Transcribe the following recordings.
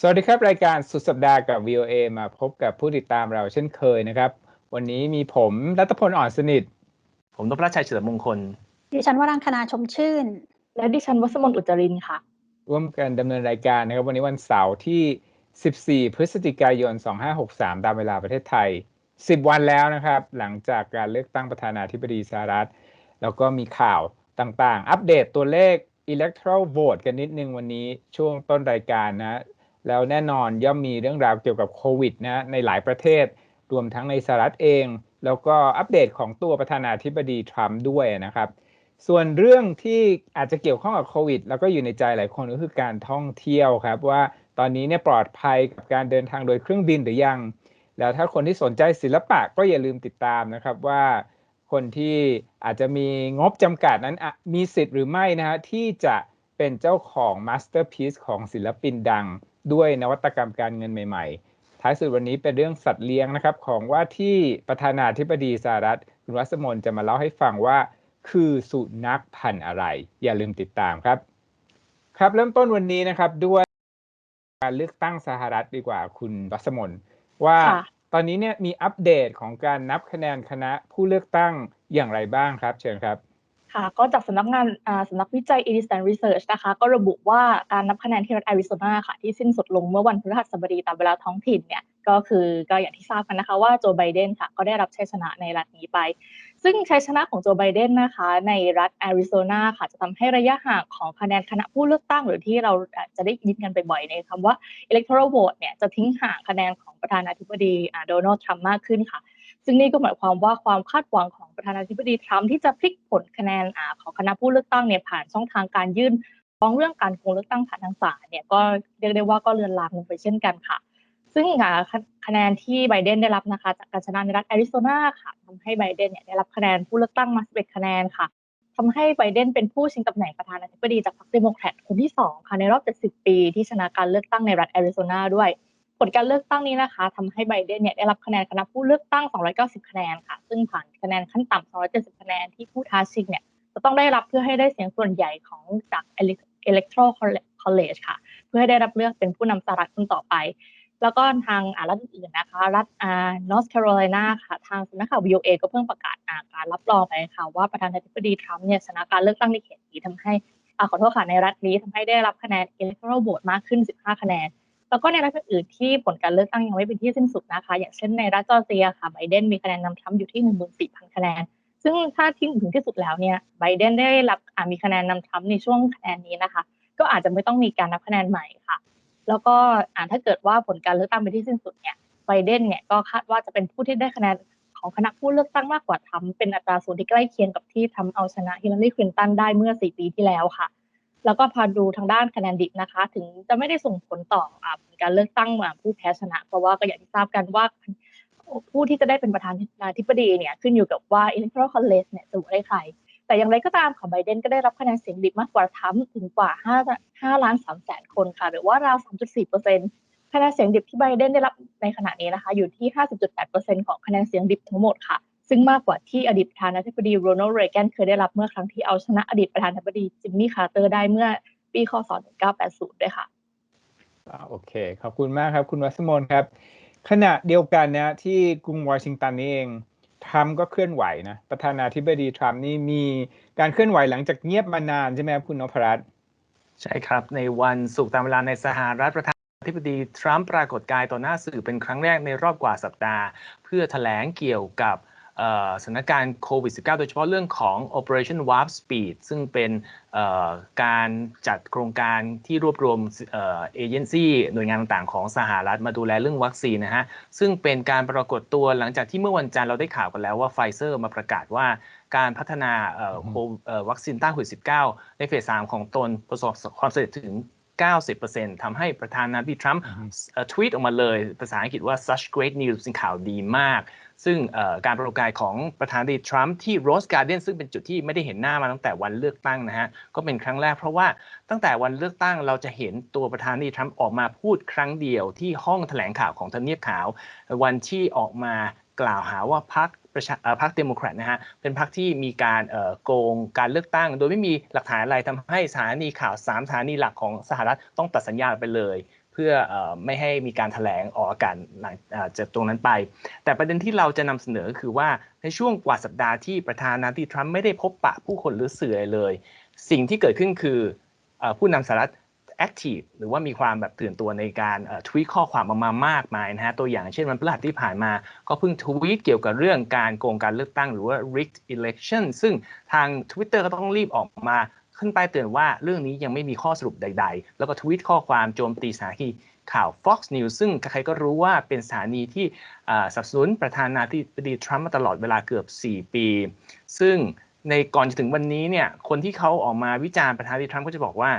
สวัสดีครับ รายการสุดสัปดาห์กับ VOA มาพบกับผู้ติดตามเราเช่นเคยนะครับ วันนี้มีผมรัตพลอ่อนสนิท ผมนพรัชชัยเฉลิมมงคล ดิฉันวรังคณาชมชื่น และดิฉันวัสมนต์อุจจรินค่ะ ร่วมกันดำเนินรายการนะครับ วันนี้วันเสาร์ที่ 14 พฤศจิกายน 2563 ตามเวลาประเทศไทย 10 วันแล้วนะครับ หลังจากการเลือกตั้งประธานาธิบดีสหรัฐ แล้วก็มีข่าวต่างๆ อัปเดตตัวเลข electoral vote กันนิดนึงวันนี้ช่วงต้นรายการนะ แล้วแน่นอนย่อมมีเรื่องราวเกี่ยวกับโควิดนะในหลายประเทศ รวมทั้งในสหรัฐเอง แล้วก็อัปเดตของตัวประธานาธิบดีทรัมป์ด้วยนะครับส่วนเรื่องที่อาจจะเกี่ยวข้องกับโควิด แล้วก็อยู่ในใจหลายคนก็คือการท่องเที่ยวครับ ว่าตอนนี้เนี่ยปลอดภัยกับการเดินทางโดยเครื่องบินหรือยัง แล้วถ้าคนที่สนใจศิลปะก็อย่าลืมติดตามนะครับว่า คนที่อาจจะมีงบจำกัดนั้นมีสิทธิ์หรือไม่นะฮะที่จะเป็นเจ้าของมาสเตอร์พีซของศิลปินดัง ด้วยนวัตกรรมการเงินใหม่ ๆ ท้ายสุดวันนี้เป็นเรื่องสัตว์เลี้ยงนะครับ ของว่าที่ประธานาธิบดีสหรัฐคุณวัสมนจะมาเล่าให้ฟังว่าคือสุนัขพันธุ์อะไร อย่าลืมติดตามครับ ครับเริ่มต้นวันนี้นะครับด้วยการเลือกตั้งสหรัฐดีกว่าคุณวัสมนว่าค่ะตอนนี้เนี่ยมีอัปเดตของการนับคะแนนคณะผู้เลือกตั้งอย่างไรบ้างครับ เชิญครับค่ะ ก็จากสำนักงานสำนักวิจัย Edison Research นะคะ ก็ระบุว่าการนับคะแนนที่รัฐแอริโซนาค่ะ ที่สิ้นสุดลงเมื่อวันพฤหัสบดีตามเวลาท้องถิ่นเนี่ย ก็คือก็อย่างที่ทราบกันนะคะว่าโจไบเดนค่ะก็ได้รับชัยชนะในรัฐนี้ไป ซึ่งชัยชนะของโจไบเดนนะคะ ในรัฐแอริโซนาค่ะจะทำให้ระยะห่างของคะแนนคณะผู้เลือกตั้ง หรือที่เราจจะได้ยินกันบ่อยๆในคำว่า electoral vote เนี่ยจะทิ้งห่างคะแนนของประธานาธิบดีโดนัลด์ทรัมป์มากขึ้นค่ะ ซึ่งนี่ก็หมายความว่าความคาดหวังของประธานาธิบดีทรัมป์ที่จะพลิกผลคะแนนอ่าของคณะผู้เลือกตั้งเนี่ยผ่านช่องทางการยื่นฟ้องเรื่องการโกงเลือกตั้งผ่านทางศาลเนี่ยก็เรียกได้ว่าก็เลือนลางลงไปเช่นกันค่ะ ซึ่งคะแนนที่ไบเดนได้รับนะคะจากการชนะในรัฐแอริโซนาค่ะทำให้ไบเดนเนี่ยได้รับคะแนนผู้เลือกตั้งมา 11 คะแนนค่ะทำให้ไบเดนเป็นผู้ชิงตำแหน่งประธานาธิบดีจากพรรคเดโมแครตคนที่สองค่ะในรอบ 70 ปีที่ชนะการเลือกตั้งในรัฐแอริโซนาด้วย ผลการเลือกตั้งนี้นะคะทำให้ไบเดนเนี่ยได้รับคะแนนคณะผู้เลือกตั้ง 290 คะแนนค่ะ ซึ่งผ่านคะแนนขั้นต่ำ 270 คะแนนที่ผู้ท้าชิงเนี่ยจะต้องได้รับเพื่อให้ได้เสียงส่วนใหญ่ของจาก electoral college ค่ะ เพื่อให้ได้รับเลือกเป็นผู้นำสหรัฐคนต่อไป แล้วก็ทางรัฐอื่นๆนะคะ รัฐอ่า North Carolina ค่ะ ทางสำนักข่าว VOA ก็เพิ่งประกาศาการรับรองไปค่ะ ว่าประธานาธิบดีทรัมป์เนี่ยชนะการเลือกตั้งในเขตนี้ทำให้อาขอโทษค่ะในรัฐนี้ทำให้ได้รับคะแนน electoral vote มากขึ้น 15 คะแนน แล้วก็ในรัฐอื่นที่ผลการเลือกตั้งยังไม่เป็นที่สิ้นสุดนะคะ อย่างเช่นในรัฐจอร์เจียค่ะไบเดนมีคะแนนนำทรัมป์อยู่ที่ 14,000 คะแนน ซึ่งถ้าที่ถึงที่สุดแล้วเนี่ยไบเดนได้รับมีคะแนนนำทรัมป์ในช่วงคะแนนนี้นะคะ ก็อาจจะไม่ต้องมีการนับคะแนนใหม่ค่ะ แล้วก็อถ้าเกิดว่าผลการเลือกตั้งเป็นที่สิ้นสุดเนี่ยไบเดนเนี่ยก็คาดว่าจะเป็นผู้ที่ได้คะแนนของคณะผู้เลือกตั้งมากกว่าทรัมป์เป็นอัตราส่วนที่ใกล้เคียงกับที่ทรัมป์เอาชนะฮิลลารีคลินตันได้เมื่อ 4 ปีที่แล้วค่ะ แล้วก็พาดูทางด้านคะแนนดิบนะคะ ถึงจะไม่ได้ส่งผลต่ออ่าผลการเลือกตั้งอ่าผู้แพ้ชนะ เพราะว่าก็อย่างที่ทราบกันว่าผู้ที่จะได้เป็นประธานาธิบดีเนี่ยขึ้นอยู่กับว่า electoral college เนี่ยจะโหวตให้ใคร แต่อย่างไรก็ตามค่ะไบเดนก็ได้รับคะแนนเสียงดิบมากกว่าทรัมถึงกว่า5 5ล้าน3แสนคนค่ะหรือว่าราว 3.4เปอร์เซ็นต์คะแนนเสียงดิบที่ไบเดนได้รับในขณะนี้นะคะ อยู่ที่ 50.8เปอร์เซ็นต์ของคะแนนเสียงดิบทั้งหมดค่ะ ซึ่งมากกว่าที่อดีตประธานาธิบดีโรนัลด์เรแกนเคยได้รับเมื่อครั้งที่เอาชนะอดีตประธานาธิบดีจิมมี่คาร์เตอร์ได้เมื่อปีคศ 1980 ด้วยค่ะอ่าโอเค ขอบคุณมากครับ คุณวัสมนครับ ขณะเดียวกันนะที่กรุงวอชิงตันนี่เองทรัมป์ก็เคลื่อนไหวนะประธานาธิบดีทรัมป์นี่มีการเคลื่อนไหวหลังจากเงียบมานานใช่ไหมครับคุณนพรัตน์ใช่ครับ ในวันศุกร์ตามเวลาในสหรัฐประธานาธิบดีทรัมป์ปรากฏกายต่อหน้าสื่อเป็นครั้งแรกในรอบกว่าสัปดาห์ เพื่อแถลงเกี่ยวกับเอ่อ สถานการณ์โควิด -19 โดยเฉพาะเรื่องของ Operation Warp Speed ซึ่งเป็นการจัดโครงการที่รวบรวมเอเจนซี่หน่วยงานต่างๆ ของสหรัฐมาดูแลเรื่องวัคซีนนะฮะ ซึ่งเป็นการปรากฏตัวหลังจากที่เมื่อวันจันทร์เราได้ข่าวกันแล้วว่าไฟเซอร์มาประกาศว่าการพัฒนาวัคซีนต้านโควิด -19 ในเฟส 3 ของตนประสบความสำเร็จถึง 90%ทำให้ประธานาธิบดีทรัมป์เอ่อทวีตออกมาเลย ภาษาอังกฤษว่า such great news เป็นข่าวดีมาก ซึ่งเอ่อการปรากฏกายของประธานาธิบดีทรัมป์ที่โรสการ์เดนซึ่งเป็นจุดที่ไม่ได้เห็นหน้ามาตั้งแต่วันเลือกตั้งนะฮะ ก็เป็นครั้งแรกเพราะว่าตั้งแต่วันเลือกตั้งเราจะเห็นตัวประธานาธิบดีทรัมป์ออกมาพูดครั้งเดียวที่ห้องแถลงข่าวของทำเนียบขาว วันที่ออกมากล่าวหาว่าพรรค ประชาพรรคเดโมแครตนะฮะเป็นพรรคที่มีการโกงการเลือกตั้ง โดยไม่มีหลักฐานอะไรทำให้สถานีข่าวสามสถานีหลักของสหรัฐต้องตัดสัญญาณไปเลย เพื่อไม่ให้มีการแถลงออกอากาศหลังเจากตรงนั้นไป แต่ประเด็นที่เราจะนำเสนอคือว่าในช่วงกว่าสัปดาห์ที่ประธานาธิบดีทรัมป์ไม่ได้พบปะผู้คนหรือสื่อเลย สิ่งที่เกิดขึ้นคือเอ่อผู้นำสหรัฐ active หรือว่ามีความแบบตื่นตัวในการทวีตข้อความออกมามากมายนะฮะตัวอย่างเช่นวันพฤหัสที่ผ่านมา ก็เพิ่งทวีตเกี่ยวกับเรื่องการโกงการเลือกตั้งหรือว่า rigged election ซึ่งทาง Twitter ก็ต้องรีบออกมาขึ้นไปเตือนว่าเรื่องนี้ยังไม่มีข้อสรุปใด ๆ แล้วก็ทวีตข้อความโจมตีสถานีข่าว Fox News ซึ่งใครก็รู้ว่าเป็นสถานีที่สับสนุนประธานาธิบดีทรัมป์มาตลอดเวลาเกือบ 4 ปี ซึ่งในก่อนจะถึงวันนี้เนี่ยคนที่เขาออกมาวิจารณ์ประธานาธิบดีทรัมป์ก็จะบอกว่า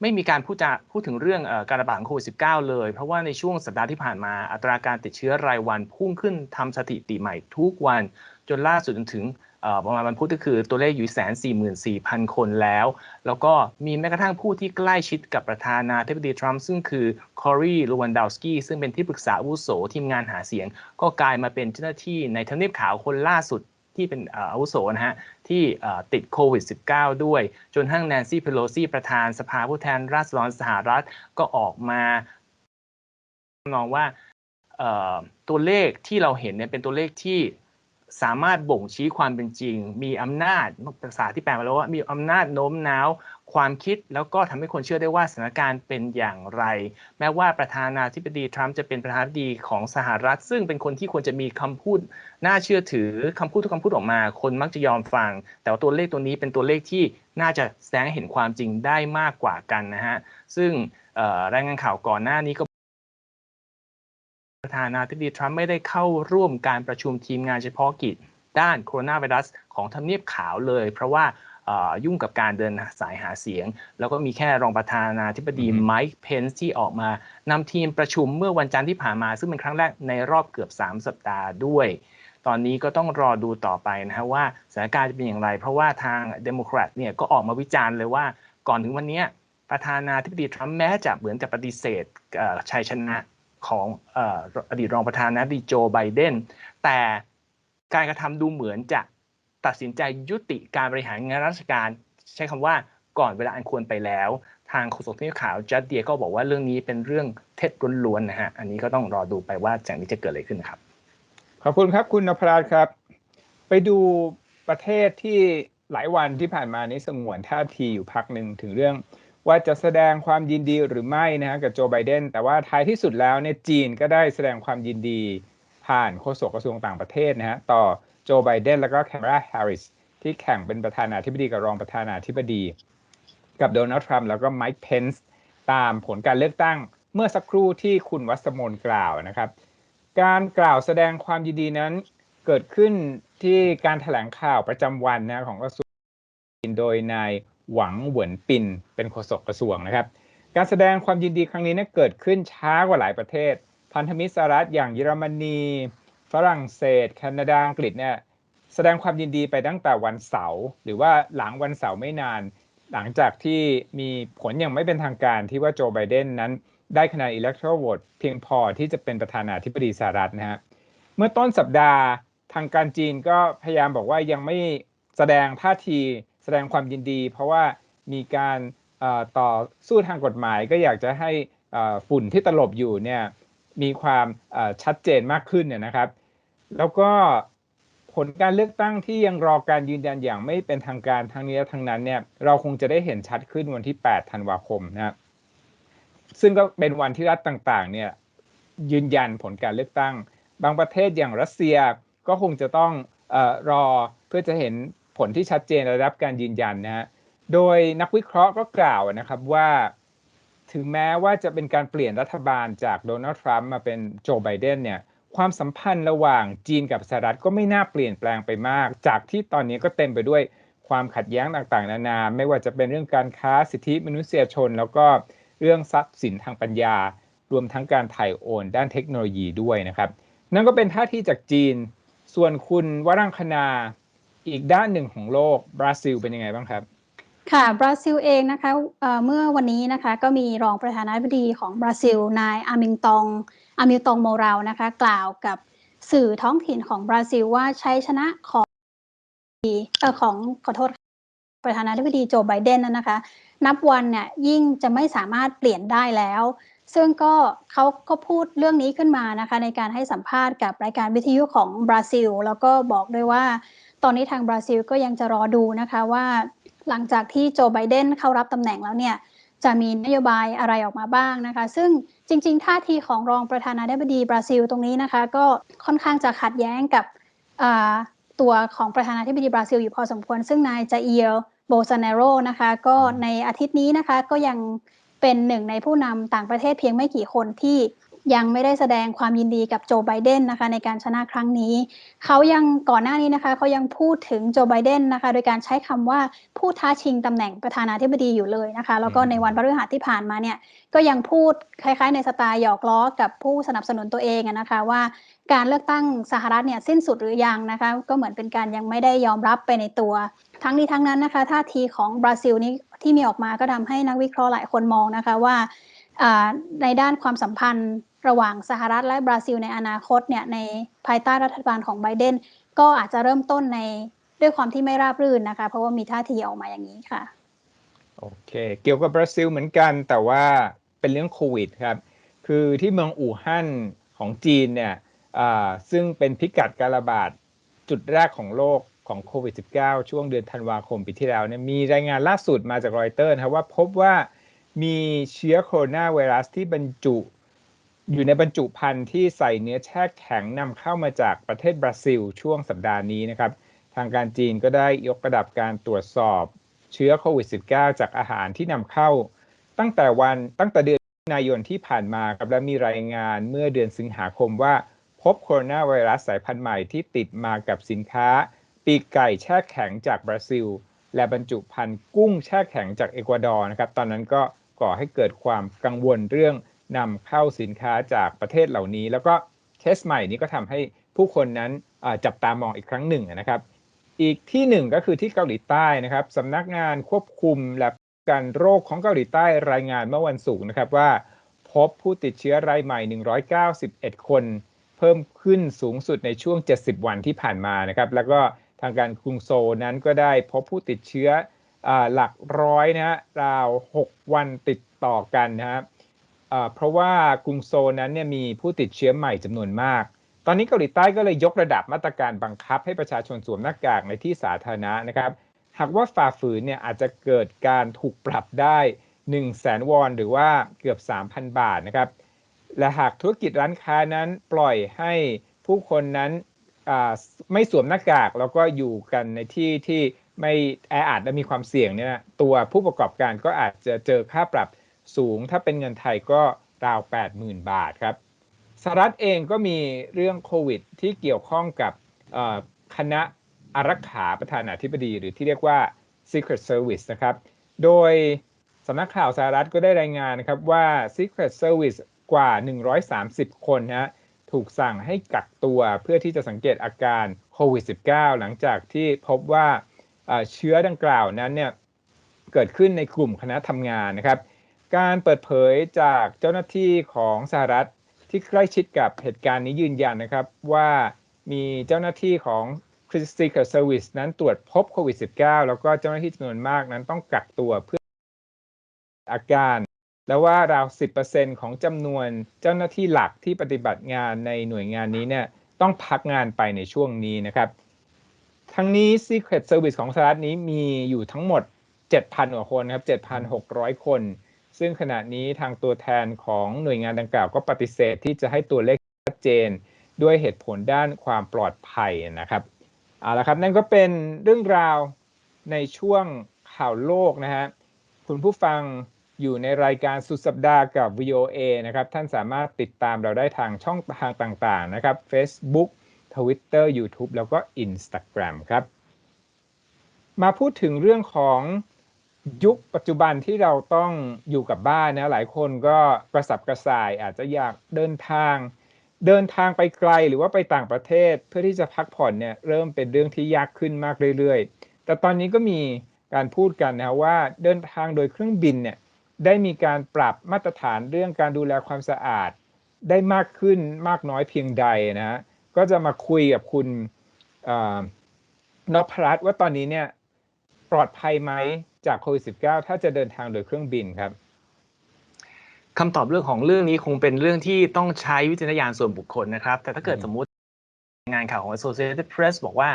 ไม่มีการพูดจาพูดถึงเรื่องการระบาดของโควิด -19 เลย เพราะว่าในช่วงสัปดาห์ที่ผ่านมาอัตราการติดเชื้อรายวันพุ่งขึ้นทำสถิติใหม่ทุกวัน จนล่าสุดจนถึงประมาณวันพุธก็คือตัวเลขอยู่แสนสี่หมื่นสี่พันคนแล้ว แล้วก็มีแม้กระทั่งผู้ที่ใกล้ชิดกับประธานาธิบดีทรัมป์ซึ่งคือคอรีลูวันดาวสกี้ซึ่งเป็นที่ปรึกษาอาวุโสทีมงานหาเสียง ก็กลายมาเป็นเจ้าหน้าที่ในทำเนียบขาวคนล่าสุด ที่เป็นอาวุโสนะฮะที่ติดโควิด -19 ด้วย จนทั้งแนนซี่เพโลซีประธานสภาผู้แทนราษฎรสหรัฐก็ออกมามองว่าตัวเลขที่เราเห็นเนี่ยเป็นตัวเลขที่สามารถบ่งชี้ความเป็นจริง มีอำนาจภาษาที่แปลมาแล้วว่ามีอำนาจโน้มน้าว ความคิดแล้วก็ทำให้คนเชื่อได้ว่าสถานการณ์เป็นอย่างไร แม้ว่าประธานาธิบดีทรัมป์จะเป็นประธานาธิบดีของสหรัฐ ซึ่งเป็นคนที่ควรจะมีคำพูดน่าเชื่อถือคำพูดทุกคำพูดออกมา คนมักจะยอมฟัง แต่ว่าตัวเลขตัวนี้เป็นตัวเลขที่น่าจะแสดงเห็นความจริงได้มากกว่ากันนะฮะซึ่งรายงานข่าวก่อนหน้านี้ก็ประธานาธิบดีทรัมป์ไม่ได้เข้าร่วมการประชุมทีมงานเฉพาะกิจด้านโคโรนาไวรัสของทำเนียบขาวเลย เพราะว่า ยุ่งกับการเดินสายหาเสียง แล้วก็มีแค่รองประธานาธิบดีอืมไมค์เพนซ์ที่ออกมานำทีมประชุมเมื่อวันจันทร์ที่ผ่านมา ซึ่งเป็นครั้งแรกในรอบเกือบ 3 สัปดาห์ด้วย ตอนนี้ก็ต้องรอดูต่อไปนะฮะว่าสถานการณ์จะเป็นอย่างไร เพราะว่าทางเดโมแครตเนี่ยก็ออกมาวิจารณ์เลยว่าก่อนถึงวันเนี้ยประธานาธิบดีทรัมป์แม้จะเหมือนจะปฏิเสธเอ่อชัยชนะของเอ่ออดีตรองประธานาธิบดีโจไบเดนแต่การกระทำดูเหมือนจะ ตัดสินใจยุติการบริหารงานราชการ ใช้คำว่าก่อนเวลาอันควรไปแล้ว ทางโฆษกที่ข่าวจัดเดียก็บอกว่าเรื่องนี้เป็นเรื่องเท็จล้วนๆนะฮะอันนี้ก็ต้องรอดูไปว่าจากนี้จะเกิดอะไรขึ้นครับขอบคุณครับคุณนพรัตน์ครับ ไปดูประเทศที่หลายวันที่ผ่านมานี้สงวนท่าทีอยู่พักหนึ่งถึงเรื่องว่าจะแสดงความยินดีหรือไม่นะฮะกับโจไบเดนแต่ว่าท้ายที่สุดแล้วเนี่ยจีนก็ได้แสดงความยินดีผ่านโฆษกกระทรวงต่างประเทศนะฮะต่อ โจไบเดนแล้วก็แคมราแฮร์ริสที่แข่งเป็นประธานาธิบดีกับรองประธานาธิบดี กับโดนัลด์ทรัมป์แล้วก็ไมค์เพนซ์ตามผลการเลือกตั้งเมื่อสักครู่ที่คุณวัสมนกล่าวนะครับ การกล่าวแสดงความยินดีนั้นเกิดขึ้นที่การถแถลงข่าวประจำวันนะของกระทรวงโดยนายหวังเหวินปินเป็นโฆษกกระทรวงนะครับ การแสดงความยินดีครั้งนี้เนี่ยเกิดขึ้นช้ากว่าหลายประเทศ พันธมิตรสหรัฐอย่างเยอรมนี ฝรั่งเศส แคนาดาอังกฤษเนี่ยแสดงความยินดีไปตั้งแต่วันเสาร์หรือว่าหลังวันเสาร์ไม่นาน หลังจากที่มีผลอย่างไม่เป็นทางการที่ว่าโจไบเดนนั้น ได้คะแนน electoral vote เพียงพอที่จะเป็นประธานาธิบดีสหรัฐนะฮะเมื่อต้นสัปดาห์ทางการจีนก็พยายามบอกว่ายังไม่แสดงท่าทีแสดงความยินดี เพราะว่ามีการต่อสู้ทางกฎหมายก็อยากจะให้ฝุ่นที่ตลบอยู่เนี่ยมีความชัดเจนมากขึ้นเนี่ยนะครับ แล้วก็ผลการเลือกตั้งที่ยังรอการยืนยันอย่างไม่เป็นทางการทั้งนี้และทั้งนั้นเนี่ยเราคงจะได้เห็นชัดขึ้นวันที่ 8 ธันวาคมนะครับซึ่งก็เป็นวันที่รัฐต่างๆ เนี่ยยืนยันผลการเลือกตั้ง บางประเทศอย่างรัสเซียก็คงจะต้องออรอเพื่อจะเห็นผลที่ชัดเจนและรับการยืนยันนะฮะโดยนักวิเคราะห์ก็กล่าวนะครับว่า ถึงแม้ว่าจะเป็นการเปลี่ยนรัฐบาลจากโดนัลด์ทรัมป์มาเป็นโจไบเดนเนี่ย ความสัมพันธ์ระหว่างจีนกับสหรัฐก็ไม่น่าเปลี่ยนแปลงไปมาก จากที่ตอนนี้ก็เต็มไปด้วยความขัดแย้งต่างๆ นานา ไม่ว่าจะเป็นเรื่องการค้าสิทธิมนุษยชน แล้วก็เรื่องทรัพย์สินทางปัญญา รวมทั้งการถ่ายโอน ด้านเทคโนโลยีด้วยนะครับ นั่นก็เป็นท่าทีจากจีน ส่วนคุณวรังคณาอีกด้านหนึ่งของโลกบราซิลเป็นยังไงบ้างครับค่ะบราซิลเองนะคะเเมื่อวันนี้นะคะก็มีรองประธานาธิบดีของบราซิล นายอามิงตอง อามิลตองโมราลนะคะ กล่าวกับสื่อท้องถิ่นของบราซิลว่าใชัยชนะของเออของขอโทษประธานาธิบดีโจไบเดนนั้นนะคะ นับวันเนี่ยยิ่งจะไม่สามารถเปลี่ยนได้แล้ว ซึ่งก็เขาก็พูดเรื่องนี้ขึ้นมานะคะ ในการให้สัมภาษณ์กับรายการวิทยุของบราซิล แล้วก็บอกด้วยว่า ตอนนี้ทางบราซิลก็ยังจะรอดูนะคะว่าหลังจากที่โจไบเดนเข้ารับตำแหน่งแล้วเนี่ย จะมีนโยบายอะไรออกมาบ้างนะคะ ซึ่งจริง ๆ ท่าทีของรองประธานาธิบดีบราซิลตรงนี้นะคะ ก็ค่อนข้างจะขัดแย้งกับตัวของประธานาธิบดีบราซิลอยู่พอสมควร ซึ่งนายจาเอียลโบซาเนโรนะคะก็ในอาทิตย์นี้นะคะก็ยังเป็นหนึ่งในผู้นำต่างประเทศเพียงไม่กี่คนที่ ยังไม่ได้แสดงความยินดีกับโจไบเดนนะคะในการชนะครั้งนี้ เขายังก่อนหน้านี้นะคะเขายังพูดถึงโจไบเดนนะคะ โดยการใช้คำว่าผู้ท้าชิงตำแหน่งประธานาธิบดีอยู่เลยนะคะ แล้วก็ในวันพฤหัสที่ผ่านมาเนี่ยก็ยังพูดคล้ายๆ ในสไตล์หยอกล้อกับผู้สนับสนุนตัวเองนะคะว่าการเลือกตั้งสหรัฐเนี่ยสิ้นสุดหรือยังนะคะ ก็เหมือนเป็นการยังไม่ได้ยอมรับไปในตัว ทั้งนี้ทั้งนั้นนะคะท่าทีของบราซิลนี้ที่มีออกมาก็ทำให้นักวิเคราะห์หลายคนมองนะคะว่าในด้านความสัมพันธ์ ระหว่างสหรัฐและบราซิลในอนาคตเนี่ยในภายใต้รัฐบาลของไบเดนก็อาจจะเริ่มต้นในด้วยความที่ไม่ราบรื่นนะคะ เพราะว่ามีท่าทีออกมาอย่างนี้ค่ะ โอเค เกี่ยวกับบราซิลเหมือนกันแต่ว่าเป็นเรื่องโควิดครับ คือที่เมืองอู่ฮั่นของจีนเนี่ยซึ่งเป็นพิกัดการระบาดจุดแรกของโลกของโควิด -19 ช่วงเดือนธันวาคมปีที่แล้วเนี่ยมีรายงานล่าสุดมาจากรอยเตอร์นะครับว่าพบว่ามีเชื้อโคโรนาไวรัสที่บรรจุ อยู่ในบรรจุภัณฑ์ที่ใส่เนื้อแช่แข็งนำเข้ามาจากประเทศบราซิลช่วงสัปดาห์นี้นะครับ ทางการจีนก็ได้ยกระดับการตรวจสอบเชื้อโควิด -19 จากอาหารที่นำเข้า ตั้งแต่วันตั้งแต่เดือนนายนที่ผ่านมาครับและมีรายงานเมื่อเดือนสิงหาคมว่า พบโคโรนาไวรัสสายพันธุ์ใหม่ที่ติดมากับสินค้า ปีกไก่แช่แข็งจากบราซิล และบรรจุภัณฑ์กุ้งแช่แข็งจากเอกวาดอร์นะครับตอนนั้นก็ก่อให้เกิดความกังวลเรื่อง นำเข้าสินค้าจากประเทศเหล่านี้ แล้วก็เคสใหม่นี้ก็ทำให้ผู้คนนั้นจับตามองอีกครั้งหนึ่งนะครับ อีกที่หนึ่งก็คือที่เกาหลีใต้นะครับสำนักงานควบคุมและการโรคของเกาหลีใต้รายงานเมื่อวันศุกร์นะครับว่า พบผู้ติดเชื้อรายใหม่ 191 คน เพิ่มขึ้นสูงสุดในช่วง 70 วันที่ผ่านมานะครับแล้วก็ทางการกรุงโซนั้นก็ได้พบผู้ติดเชื้อหลักร้อยนะฮะราว 6 วันติดต่อกันนะครับ เพราะว่ากรุงโซนั้นเนี่ยมีผู้ติดเชื้อใหม่จำนวนมาก ตอนนี้เกาหลีใต้ก็เลยยกระดับมาตรการบังคับให้ประชาชนสวมหน้ากากในที่สาธารณะนะครับ หากว่าฝ่าฝืนเนี่ยอาจจะเกิดการถูกปรับได้1 0 0 0 0แสนวอนหรือว่าเกือบ 3,000 บาทนะครับ และหากธุรกิจร้านค้านั้นปล่อยให้ผู้คนนั้นไม่สวมหน้ากากแล้วก็อยู่กันในที่ที่ไม่แออัดและมีความเสี่ยงเนี่ยตัวผู้ประกอบการก็อาจจะเจอค่าปรับ สูงถ้าเป็นเงินไทยก็ราว 80,000 บาทครับสหรัฐเองก็มีเรื่องโควิดที่เกี่ยวข้องกับคณะอารักขาประธานาธิบดี หรือที่เรียกว่า Secret Service นะครับ โดยสำนักข่าวสหรัฐก็ได้รายงานนะครับว่า Secret Service กว่า 130 คนนะถูกสั่งให้กักตัวเพื่อที่จะสังเกตอาการโควิด -19 หลังจากที่พบว่าเชื้อดังกล่าวนั้นเนี่ยเกิดขึ้นในกลุ่มคณะทำงานนะครับ การเปิดเผยจากเจ้าหน้าที่ของสหรัฐที่ใกล้ชิดกับเหตุการณ์นี้ยืนยันนะครับว่ามีเจ้าหน้าที่ของ Secret Service นั้นตรวจพบโควิด -19 แล้วก็เจ้าหน้าที่จำนวนมากนั้นต้องกักตัวเพื่ออาการ แล้วว่าราว 10%ของจำนวนเจ้าหน้าที่หลักที่ปฏิบัติงานในหน่วยงานนี้เนี่ยต้องพักงานไปในช่วงนี้นะครับ ทั้งนี้ Secret Service ของสหรัฐนี้มีอยู่ทั้งหมด 7,000กว่าคนครับ 7,600 คน ซึ่งขณะนี้ทางตัวแทนของหน่วยงานดังกล่าวก็ปฏิเสธที่จะให้ตัวเลขชัดเจนด้วยเหตุผลด้านความปลอดภัยนะครับเอาละครับนั่นก็เป็นเรื่องราวในช่วงข่าวโลกนะฮะคุณผู้ฟังอยู่ในรายการสุดสัปดาห์กับ VOA นะครับ ท่านสามารถติดตามเราได้ทางช่องทางต่างๆนะครับ Facebook Twitter YouTube แล้วก็ Instagram ครับ มาพูดถึงเรื่องของ ยุคปัจจุบันที่เราต้องอยู่กับบ้านนะหลายคนก็กระสับกระส่ายอาจจะอยากเดินทาง เดินทางไปไกลหรือว่าไปต่างประเทศเพื่อที่จะพักผ่อนเนี่ยเริ่มเป็นเรื่องที่ยากขึ้นมากเรื่อยๆ แต่ตอนนี้ก็มีการพูดกันนะว่าเดินทางโดยเครื่องบินเนี่ยได้มีการปรับมาตรฐานเรื่องการดูแลความสะอาด ได้มากขึ้นมากน้อยเพียงใดนะฮะก็จะมาคุยกับคุณนพรัตว่าตอนนี้เนี่ยปลอดภัยไหม จากโควิด -19 ถ้าจะเดินทางโดยเครื่องบินครับคำตอบเรื่องของเรื่องนี้คงเป็นเรื่องที่ต้องใช้วิจารณญาณส่วนบุคคลนะครับ แต่ถ้าเกิดอืมสมมุติงานข่าวของ Associated Press บอกว่า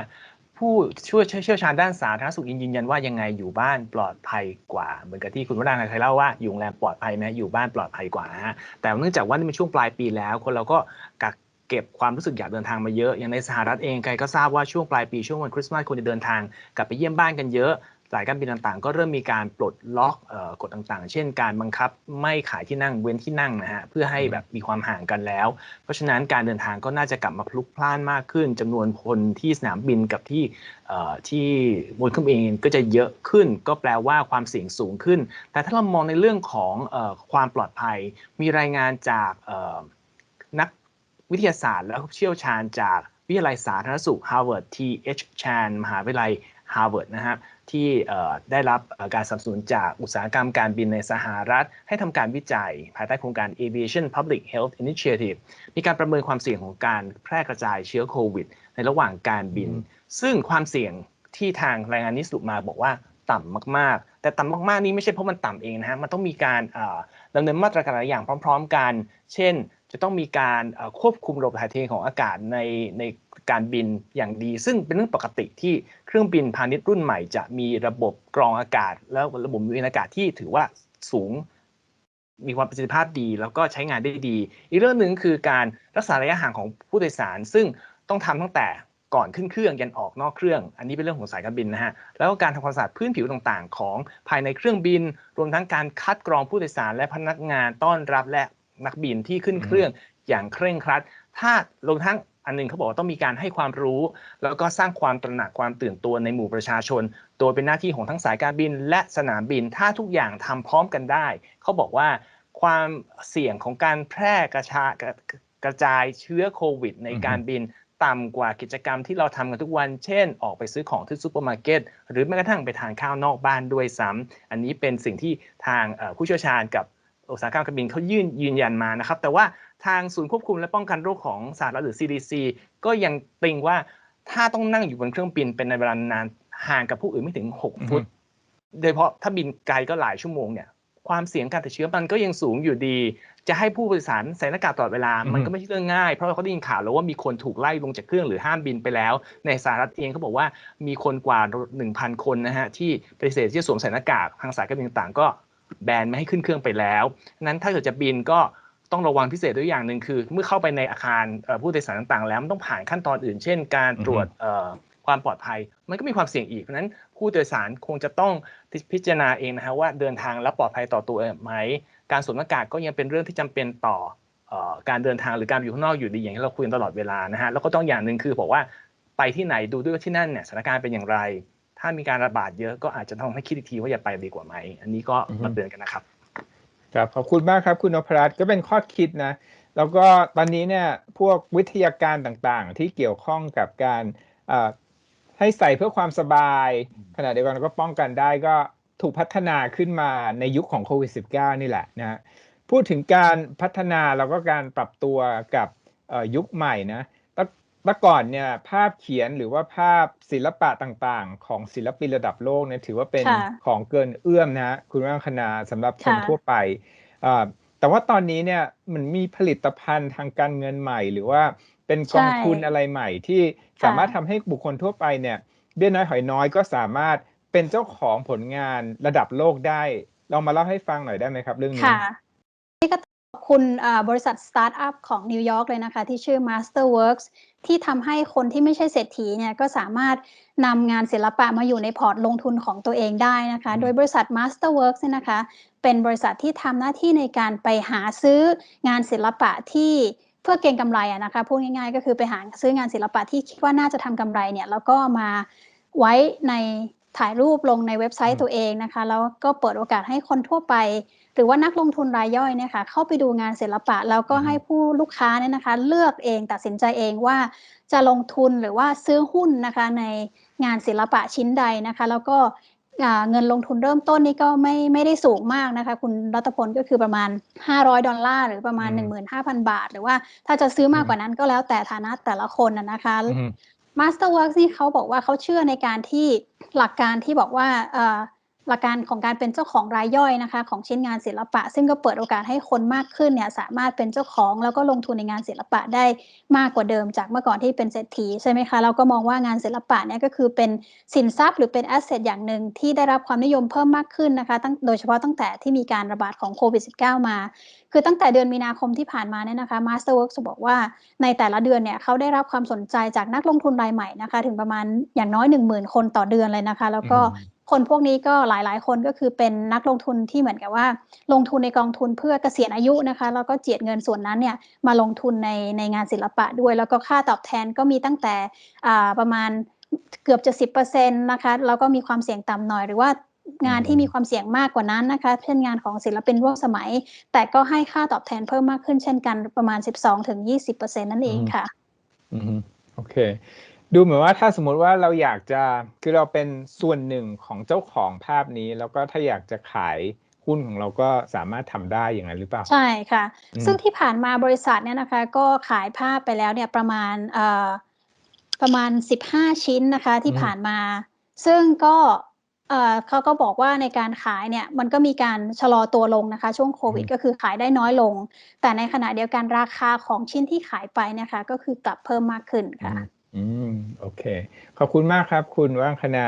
ผู้ช่วยเชี่ยวชาญด้านสาธารณสุขยืนยันว่ายังไงอยู่บ้านปลอดภัยกว่า เหมือนกับที่คุณวรางเคยเล่าว่าอยู่โรงแรมปลอดภัยไหมอยู่บ้านปลอดภัยกว่านะฮะแต่เนื่องจากว่านี่เป็นช่วงปลายปีแล้ว คนเราก็กักเก็บความรู้สึกอยากเดินทางมาเยอะ อย่างในสหรัฐเองใครก็ทราบว่าช่วงปลายปีช่วงวันคริสต์มาสคนจะเดินทางกลับไปเยี่ยมบ้านกันเยอะ สายการบินต่างๆ ก็เริ่มมีการปลดล็อกเอ่อกฎต่างๆ เช่นการบังคับไม่ขายที่นั่งเว้นที่นั่งนะฮะเพื่อให้แบบมีความห่างกันแล้ว เพราะฉะนั้นการเดินทางก็น่าจะกลับมาพลุกพล่านมากขึ้นจำนวนคนที่สนามบินกับที่เอ่อที่บนเครื่องบินเองก็จะเยอะขึ้น ก็แปลว่าความเสี่ยงสูงขึ้น แต่ถ้าเรามองในเรื่องของเออความปลอดภัย มีรายงานจากเอ่อนักวิทยาศาสตร์และเชี่ยวชาญจากวิทยาลัยสาธารณสุข Harvard T.H. Chan มหาวิทยาลัย Harvard นะครับที่เอ่อได้รับเอ่อการสนับสนุนจากอุตสาหกรรมการบินในสหรัฐ ให้ทำการวิจัย ภายใต้โครงการ Aviation Public Health Initiative มีการประเมินความเสี่ยงของการแพร่กระจายเชื้อโควิด ในระหว่างการบินอืมซึ่งความเสี่ยงที่ทางรายงานนี้สรุปมาบอกว่าต่ำมากๆ แต่ต่ำมากๆ นี้ไม่ใช่เพราะมันต่ำเองนะฮะ มันต้องมีการเอ่อดำเนินมาตรการหลายอย่างพร้อม ๆ กัน เช่น จะต้องมีการควบคุมระบบถ่ายเทของอากาศในในการบินอย่างดี ซึ่งเป็นเรื่องปกติที่เครื่องบินพาณิชย์รุ่นใหม่จะมีระบบกรองอากาศ แล้วระบบมีอากาศที่ถือว่าสูง มีความประสิทธิภาพดี แล้วก็ใช้งานได้ดี อีกเรื่องหนึ่งคือการรักษาระยะห่างของผู้โดยสาร ซึ่งต้องทำตั้งแต่ก่อนขึ้นเครื่องยันออกนอกเครื่อง อันนี้เป็นเรื่องของสายการบินนะฮะ แล้วก็การทำความสะอาดพื้นผิวต่างๆ ของภายในเครื่องบิน รวมทั้งการคัดกรองผู้โดยสารและพนักงานต้อนรับและ นักบินที่ขึ้นเครื่องอย่างเคร่งครัด ถ้ารวมทั้งอันหนึงเขาบอกว่าต้องมีการให้ความรู้ แล้วก็สร้างความตระหนักความตื่นตัวในหมู่ประชาชน โดยเป็นหน้าที่ของทั้งสายการบินและสนามบิน ถ้าทุกอย่างทำพร้อมกันได้ เขาบอกว่าความเสี่ยงของการแพร่กระชากระกระจายเชื้อโควิด ในอือฮึการบินต่ำกว่ากิจกรรมที่เราทำกันทุกวัน เช่น ออกไปซื้อของที่ซูเปอร์มาร์เก็ต หรือแม้กระทั่งไปทานข้าวนอกบ้านด้วยซ้ำอันนี้เป็นสิ่งที่ทางเอ่อผู้เชี่ยวชาญกับ อุตสาหกรรมการบินเขายื่นยืนยันมานะครับ แต่ว่าทางศูนย์ควบคุมและป้องกันโรคของสหรัฐหรือ CDC ก็ยังติงว่าถ้าต้องนั่งอยู่บนเครื่องบินเป็นในเวลานานห่างกับผู้อื่นไม่ถึง 6 ฟุต โดยเฉพาะถ้าบินไกลก็หลายชั่วโมงเนี่ยความเสี่ยงการติดเชื้อมันก็ยังสูงอยู่ดี จะให้ผู้โดยสารใส่หน้ากากตลอดเวลาอือฮึมันก็ไม่ใช่เรื่องง่าย เพราะว่าเขาได้ยินข่าวแล้วว่ามีคนถูกไล่ลงจากเครื่องหรือห้ามบินไปแล้ว ในสหรัฐเองเขาบอกว่ามีคนกว่า 1,000 คนนะฮะที่ปฏิเสธที่จะสวมใส่หน้ากากทางสายการบินต่างๆก็ แบนไม่ให้ขึ้นเครื่องไปแล้วนั้นถ้าเกิดจะบินก็ต้องระวังพิเศษด้วยอย่างหนึ่งคือ เมื่อเข้าไปในอาคารเอ่อผู้โดยสารต่างๆ แล้วมันต้องผ่านขั้นตอนอื่น เช่น การตรวจเอ่อความปลอดภัย มันก็มีความเสี่ยงอีกเพราะฉะนั้นผู้โดยสารคงจะต้องพิจารณาเองนะฮะว่าเดินทางแล้วปลอดภัยต่อตัวไหม การสวมหน้ากากก็ยังเป็นเรื่องที่จำเป็นต่อเอ่อการเดินทางหรือการอยู่ข้างนอกอยู่ดีอย่างที่เราคุยกันตลอดเวลานะฮะแล้วก็ต้องอย่างหนึ่งคือบอกว่าไปที่ไหนดูด้วยว่าที่นั่นเนี่ยสถานการณ์เป็นอย่างไร ถ้ามีการระบาดเยอะก็อาจจะต้องให้คิดอีกทีว่าอย่าไปดีกว่าไหม อันนี้ก็อือฮึมาเตือนกันนะครับ ครับ ขอบคุณมากครับ คุณนพรัตน์ก็เป็นข้อคิดนะ แล้วก็ตอนนี้เนี่ยพวกวิทยาการต่างๆ ที่เกี่ยวข้องกับการเอ่อให้ใส่เพื่อความสบาย ขณะเดียวกันก็ป้องกันได้ก็ถูกพัฒนาขึ้นมาในยุคของโควิด -19 นี่แหละนะฮะพูดถึงการพัฒนาแล้วก็การปรับตัวกับเอ่อยุคใหม่นะแต เมื่อก่อนเนี่ยภาพเขียนหรือว่าภาพศิลปะต่างๆ ของศิลปินระดับโลกเนี่ยถือว่าเป็นค่ะของเกินเอื้อมนะฮะคุณวังคณาสำหรับคนค่ะทั่วไปอ่าแต่ว่าตอนนี้เนี่ยมันมีผลิตภัณฑ์ทางการเงินใหม่ หรือว่าเป็นกองทุนอะไรใหม่ที่สามารถทำให้บุคคลทั่วไปเนี่ยเบี้ยน้อยหอยน้อยก็สามารถเป็นเจ้าของผลงานระดับโลกได้ลองมาเล่าให้ฟังหน่อยได้ไหมครับ เรื่องนี้ค่ะนี่ก็ขอบ คุณอ่าบริษัทสตาร์ทอัพของนิวยอร์กเลยนะคะ ที่ชื่อ Masterworks ที่ทำให้คนที่ไม่ใช่เศรษฐีเนี่ยก็สามารถนำงานศิลปะมาอยู่ในพอร์ตลงทุนของตัวเองได้นะคะอืมโดยบริษัท Masterworks เนี่ยนะคะ เป็นบริษัทที่ทำหน้าที่ในการไปหาซื้องานศิลปะที่เพื่อเก็งกำไรอะนะคะพูดง่ายๆ ก็คือไปหาซื้องานศิลปะที่คิดว่าน่าจะทำกำไรเนี่ยแล้วก็มาไว้ใน ถ่ายรูปลงในเว็บไซอืต์มตัวเองนะคะ แล้วก็เปิดโอกาสให้คนทั่วไป หรือว่านักลงทุนรายย่อยเนี่ยค่ะเข้าไปดูงานศิลปะ แล้วก็อือฮึให้ผู้ลูกค้าเนี่ยนะคะ เลือกเองตัดสินใจเองว่าจะลงทุนหรือว่าซื้อหุ้นนะคะในงานศิลปะชิ้นใดนะคะ แล้วก็อ่าเงินลงทุนเริ่มต้นนี่ก็ไม่ไม่ได้สูงมากนะคะ คุณรัตพลก็คือประมาณ 500 ดอลลาร์หรือประมาณอืม15,000 บาท หรือว่าถ้าจะซื้อมากอืมกว่านั้นก็แล้วแต่ฐานะแต่ละคนนะนะคะอืม Masterworks นี่เขาบอกว่าเขาเชื่อในการที่ หลักการที่บอกว่าเอ่อ หลักการของการเป็นเจ้าของรายย่อยนะคะ ของชิ้นงานศิลปะ ซึ่งก็เปิดโอกาสให้คนมากขึ้นเนี่ยสามารถเป็นเจ้าของแล้วก็ลงทุนในงานศิลปะได้มากกว่าเดิมจากเมื่อก่อนที่เป็นเศรษฐีใช่ไหมคะเราก็มองว่างานศิลปะเนี่ยก็คือเป็นสินทรัพย์หรือเป็นแอสเซทอย่างหนึ่งที่ได้รับความนิยมเพิ่มมากขึ้นนะคะตั้งโดยเฉพาะตั้งแต่ที่มีการระบาดของโควิด -19 มา คือตั้งแต่เดือนมีนาคมที่ผ่านมาเนี่ยนะคะ Masterworks บอกว่าในแต่ละเดือนเนี่ยเขาได้รับความสนใจจากนักลงทุนรายใหม่นะคะ ถึงประมาณอย่างน้อย 10,000 คนต่อเดือนเลยนะคะ แล้วก็ คนพวกนี้ก็หลายๆ คนก็คือเป็นนักลงทุนที่เหมือนกับว่า ลงทุนในกองทุนเพื่อเกษียณอายุนะคะแล้วก็เจียดเงินส่วนนั้นเนี่ยมาลงทุนในในงานศิลปะด้วย แล้วก็ค่าตอบแทนก็มีตั้งแต่ประมาณเกือบจะสิบเปอร์เซ็นต์นะคะแล้วก็มีความเสี่ยงต่ำหน่อยหรือว่างานที่มีความเสี่ยงมากกว่านั้นนะคะ เช่นงานของศิลปินร่วมสมัย แต่ก็ให้ค่าตอบแทนเพิ่มมากขึ้นเช่นกันประมาณ 12-20%นั่นเองค่ะ อืมโอเค ดูเหมือนว่าถ้าสมมุติว่าเราอยากจะคือเราเป็นส่วนหนึ่งของเจ้าของภาพนี้ แล้วก็ถ้าอยากจะขายหุ้นของเราก็สามารถทำได้อย่างนั้นหรือเปล่า ใช่ค่ะอืมซึ่งที่ผ่านมาบริษัทเนี่ยนะคะ ก็ขายภาพไปแล้วเนี่ยประมาณเอ่อประมาณ 15 ชิ้นนะคะที่อืมผ่านมา ซึ่งก็เอ่อเขาก็บอกว่าในการขายเนี่ยมันก็มีการชะลอตัวลงนะคะ ช่วงโควิด ก็คือขายได้น้อยลง แต่ในขณะเดียวกันราคาของชิ้นที่ขายไปเนะคะ ก็คือกลับเพิ่มมากขึ้นค่ะ อืม โอเค ขอบคุณมากครับ คุณว่างคณา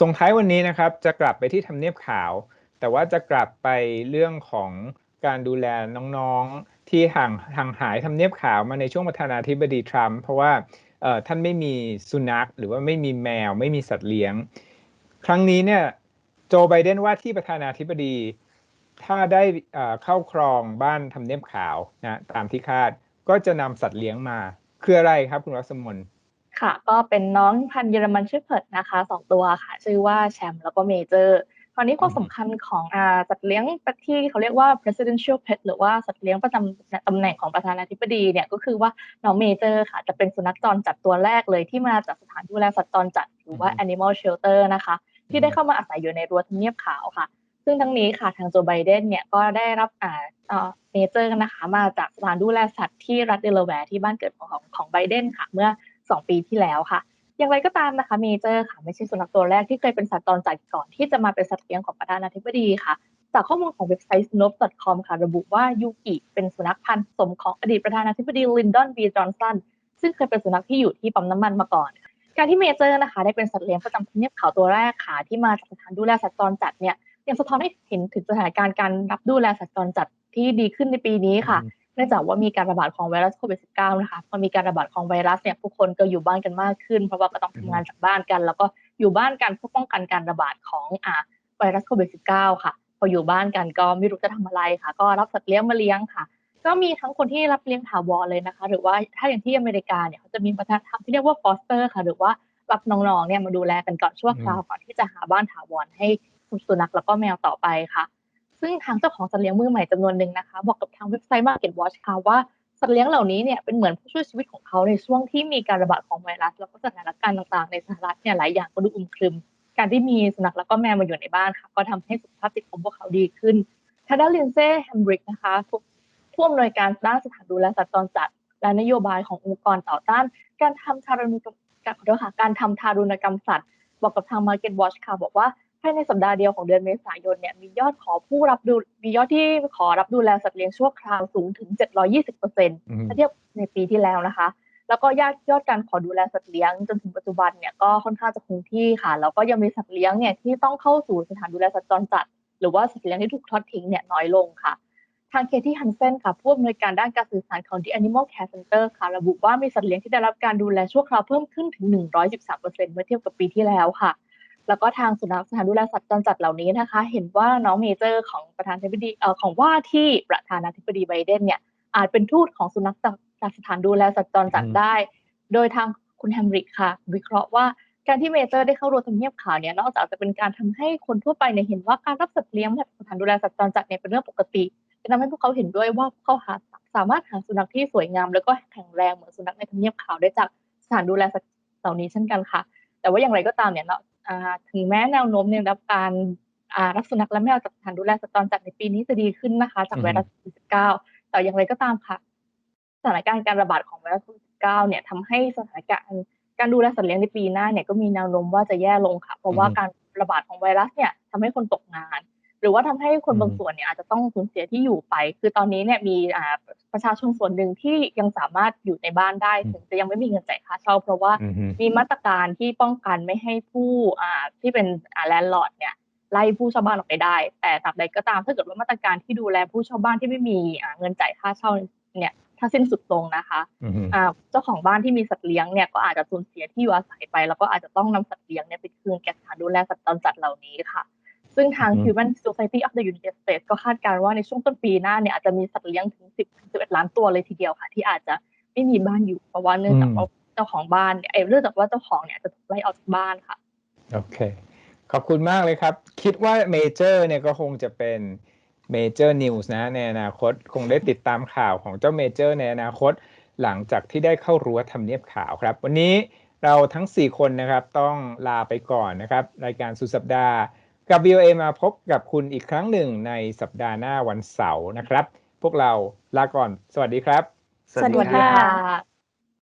ส่งท้ายวันนี้นะครับ จะกลับไปที่ทำเนียบขาว แต่ว่าจะกลับไปเรื่องของการดูแลน้องๆที่ห่างห่างหายทำเนียบขาวมาในช่วงประธานาธิบดีทรัมป์เพราะว่าเอ่อท่านไม่มีสุนัข หรือว่าไม่มีแมว ไม่มีสัตว์เลี้ยง ครั้งนี้เนี่ยโจไบเดนว่าที่ประธานาธิบดี ถ้าได้เข้าครองบ้านทำเนียบขาวนะตามที่คาดก็จะนำสัตว์เลี้ยงมา คืออะไรครับคุณรัศมน ค่ะ ก็เป็นน้องพันธุ์เยอรมันชื่อเพิร์ดนะคะสองตัวค่ะ ชื่อว่าแชมป์แล้วก็เมเจอร์คราวนี้ความสำคัญของอ่าสัตว์เลี้ยงที่เขาเรียกว่า presidential pet หรือว่าสัตว์เลี้ยงประจำตำแหน่งของประธานาธิบดีเนี่ยก็คือว่าน้องเมเจอร์ค่ะ จะเป็นสุนัขจรจัดตัวแรกเลยที่มาจากสถานดูแลสัตว์จรจัดหรือว่าอืม animal shelter นะคะ ที่ได้เข้ามาอาศัยอยู่ในรั้วทำเนียบขาวค่ะ ซึ่งทั้งนี้ค่ะทางโจไบเดนเนี่ยก็ได้รับอ่าอ่าเมเจอร์นะคะมาจากสถานดูแลสัตว์ที่รัฐเดลาแวร์ที่บ้านเกิดของของของไบเดนค่ะ เมื่อ 2 ปีที่แล้วค่ะ อย่างไรก็ตามนะคะเมเจอร์ค่ะไม่ใช่สุนัขตัวแรกที่เคยเป็นสัตว์จรจัดก่อนที่จะมาเป็นสัตว์เลี้ยงของประธานาธิบดีค่ะ จากข้อมูลของเว็บไซต์ snoop.com ค่ะ ระบุว่ายูกิเป็นสุนัขพันธุ์ผสมของอดีตประธานาธิบดีลินดอนบีจอห์นสันซึ่งเคยเป็นสุนัขที่อยู่ที่ปั๊มน้ำมันมาก่อนการที่เมเจอร์นะคะได้เป็นสัตว์เลี้ยงประจำทำเนียบขาวตัวแรกค่ะที่มาจากสถานดูแลสัตว์จรจัดเนี่ยยังสะท้อนให้เห็นถึงสถานการณ์การรับดูแลสัตว์จรจัดที่ดีขึ้นในปีนี้ค่ะ เนื่องจากว่ามีการระบาดของไวรัสโควิด -19 นะคะพอมีการระบาดของไวรัสเนี่ยผู้คนก็อยู่บ้านกันมากขึ้น เพราะว่าก็ต้องทำงานจากบ้านกัน แล้วก็อยู่บ้านกันเพื่อป้องกันการระบาดของอ่าไวรัสโควิด -19 ค่ะ พออยู่บ้านกันก็ไม่รู้จะทำอะไรค่ะ ก็รับสัตว์เลี้ยงมาเลี้ยงค่ะ ก็มีทั้งคนที่รับเลี้ยงถาวรเลยนะคะ หรือว่าถ้าอย่างที่อเมริกาเนี่ยเขาจะมีวัฒนธรรมที่เรียกว่าฟอสเตอร์ค่ะ หรือว่ารับน้องๆเนี่ยมาดูแลกันก่อนชั่วคราวก่อนที่จะหาบ้านถาวรให้สุนัขแล้วก็แมวต่อไปค่ะ ซึ่งทางเจ้าของสัตว์เลี้ยงมือใหม่จำนวนหนึ่งนะคะ บอกกับทางเว็บไซต์ Market Watch ค่ะว่าสัตว์เลี้ยงเหล่านี้เนี่ยเป็นเหมือนผู้ช่วยชีวิตของเขาในช่วงที่มีการระบาดของไวรัส แล้วก็สถานการณ์ต่างๆ ในสหรัฐเนี่ยหลายอย่างก็ดูอึมครึม การที่มีสุนัขแล้วก็แมวมาอยู่ในบ้านค่ะ ก็ทำให้สุขภาพจิตของพวกเขาดีขึ้นทาดาลินเซ่แฮมบริกนะคะผู้อำนวยการด้านสถานดูแลสัตว์จรจัด และนโยบายขององค์กรต่อต้าน การทำทารุณกรรมขอโทษค่ะการทำทารุณกรรมสัตว์ บอกกับทาง Market Watch ค่ะบอกว่า ภายในสัปดาห์เดียวของเดือนเมษายนเนี่ยมียอดขอผู้รับดูมียอดที่ขอรับดูแลสัตว์เลี้ยงชั่วคราวสูงถึง 720เปอร์เซ็นต์อืมถ้าเทียบในปีที่แล้วนะคะ แล้วก็ยอดยอดการขอดูแลสัตว์เลี้ยงจนถึงปัจจุบันเนี่ยก็ค่อนข้างจะคงที่ค่ะแล้วก็ยังมีสัตว์เลี้ยงเนี่ยที่ต้องเข้าสู่สถานดูแลสัตว์จรจัด หรือว่าสัตว์เลี้ยงที่ถูกทอดทิ้งเนี่ยน้อยลงค่ะทางเคที่ฮันเซนค่ะผู้อำนวยการด้านการสื่อสารของ The Animal Care Center ค่ะ ระบุว่ามีสัตว์เลี้ยงที่ได้รับการดูแลชั่วคราวเพิ่มขึ้นถึง 113%เมื่อเทียบกับปีที่แล้วค่ะ แล้วก็ทางสุนัขสถานดูแลสัตว์จรจัดเหล่านี้นะคะ เห็นว่าน้องเมเจอร์ของประธานาธิบดีเอ่อของว่าที่ประธานาธิบดีไบเดนเนี่ยอาจเป็นทูตของสุนัขจากจากสถานดูแลสัตว์จรจัดอืมได้ โดยทางคุณแฮมริกค่ะ วิเคราะห์ว่าการที่เมเจอร์ได้เข้าร่วมทำเนียบขาวเนี่ยนอกจากจะเป็นการทำให้คนทั่วไปเนี่ยเห็นว่าการรับสัตว์เลี้ยงจากสถานดูแลสัตว์จรจัดเนี่ยเป็นเรื่องปกติจะทำให้พวกเขาเห็นด้วยว่าพวกเขาหาสามารถหาสุนัขที่สวยงาม แล้วก็แข็งแรงเหมือนสุนัขในทำเนียบขาวได้จากสถานดูแลสัตว์เหล่านี้เช่นกันค่ะ แต่ว่าอย่างไรก็ตามเนี่ยเนาะอ่า ถึงแม้แนวโน้มเนี่ยรับการอ่ารับสุนัขและแมวจากสถานดูแลสัตว์จรจัดในปีนี้จะดีขึ้นนะคะ จากไวรัสโควิด 19 แต่อย่างไรก็ตามค่ะ สถานการณ์การระบาดของไวรัสโควิด 19 เนี่ยทำให้สถานการณ์การดูแลสัตว์เลี้ยงในปีหน้าเนี่ยก็มีแนวโน้มว่าจะแย่ลงค่ะ เพราะว่าอืมการระบาดของไวรัสเนี่ยทำให้คนตกงาน หรือว่าทำให้คนอืมบางส่วนเนี่ยอาจจะต้องสูญเสียที่อยู่ไป คือตอนนี้เนี่ยมีอ่าประชาชนส่วนหนึ่งที่ยังสามารถอยู่ในบ้านได้ถึงจะยังไม่มีเงินจ่ายค่าเช่า เพราะว่าอือฮึมีมาตรการที่ป้องกันไม่ให้ผู้อ่าที่เป็นอ่าแลนด์ลอร์ดเนี่ยไล่ผู้เช่าบ้านออกไปได้ แต่ตราบใดก็ตามถ้าเกิดว่ามาตรการที่ดูแลผู้เช่าบ้านที่ไม่มีอ่าเงินจ่ายค่าเช่าเนี่ยถ้าสิ้นสุดลงนะคะอือฮึอ่าเจ้าของบ้านที่มีสัตว์เลี้ยงเนี่ยก็อาจจะสูญเสียที่อยู่อาศัยไป แล้วก็อาจจะต้องนำสัตว์เลี้ยงเนี่ยไปคืนแก่สถานดูแลสัตว์จรจัดเหล่านี้ค่ะ ซึ่งทาง Human Society of the United States ก็คาดการณ์ว่าในช่วงต้นปีหน้าเนี่ยอาจจะมีสัตว์เลี้ยงถึง 10ถึง11 ล้านตัวเลยทีเดียวค่ะ ที่อาจจะไม่มีบ้านอยู่เพราะว่าเนื่องจากว่าเจ้าของบ้านเนี่ยเอ้ยเนื่องจากว่าเจ้าของเนี่ยจะถูกไล่ออกจากบ้านค่ะ โอเค ขอบคุณมากเลยครับ คิดว่าเมเจอร์เนี่ยก็คงจะเป็นเมเจอร์นิวส์นะในอนาคตคงได้ติดตามข่าวของเจ้าเมเจอร์ในอนาคต หลังจากที่ได้เข้ารั้วทำเนียบขาวครับ วันนี้เราทั้ง 4 คนนะครับต้องลาไปก่อนนะครับ รายการสุดสัปดาห์ กับ VOA มาพบกับคุณอีกครั้งหนึ่งในสัปดาห์หน้าวันเสาร์นะครับ พวกเราลาก่อน สวัสดีครับ สวัสดีสวัสดีค่ะค่ะ